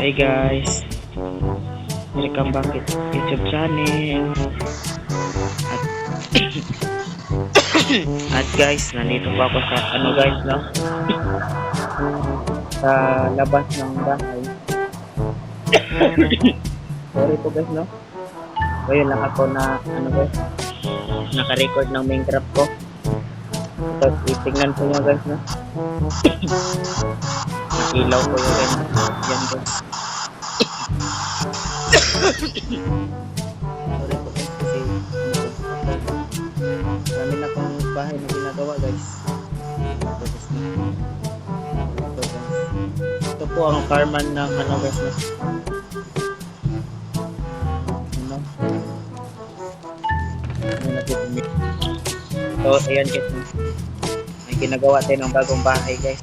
Hey guys, welcome back to YouTube channel. At, at guys, nandito po ako sa ano guys no? Sa labas ng bahay. Sorry po guys no? Ngayon lang ako na ano guys, naka-record ng Minecraft ko. Tapos itignan po nyo guys no? Nakilaw ko yun guys. Yan guys. Sorry po guys kasi marami na akong bahay na ginagawa guys. Tapos na. Ito guys. Ito po ang farman ng ano guys no? Ano? Ano natin So, ayan guys. May ginagawa tayo ng bagong bahay guys.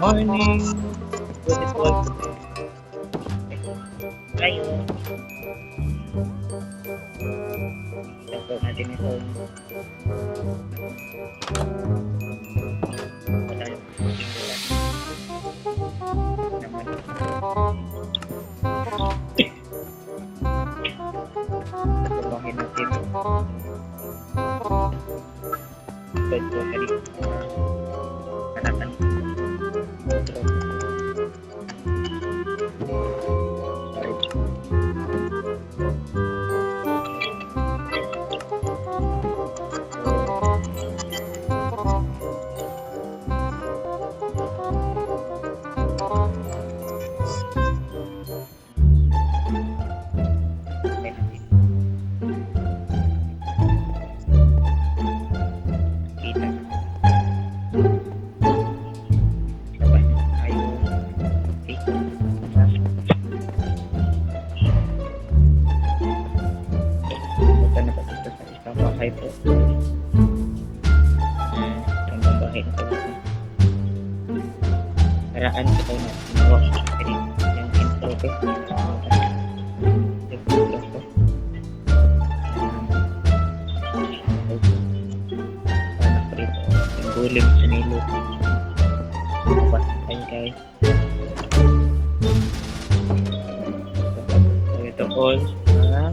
bahay natin. Tapos na. Bahay. Morning. Beautiful. Tayo. Ito natin ito. Wala yung Naman. Tulokin natin. Pwede ko na bahay po. Ang bahay na po. Karaan ko tayo na ginawa ko sa akin yung intro ko. Yung. Yung gulim sa nilo. Tapos ayun guys. Ito all. Ah.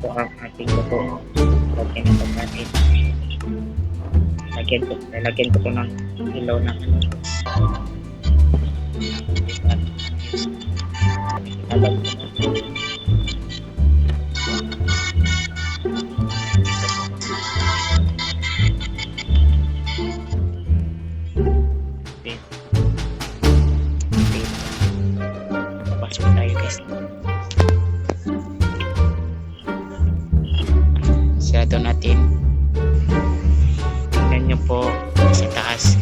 po ang ating luto. Lagyan ito natin. Lagyan ko, lalagyan ko po ng ilaw ng ano. Alam ko na. Okay. Sarado natin. Tingnan nyo po sa taas.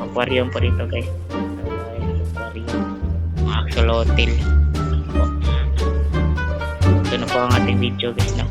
Aquarium po rito guys. Aquarium. Mga axolotl. Ito na po ang ating video guys. No?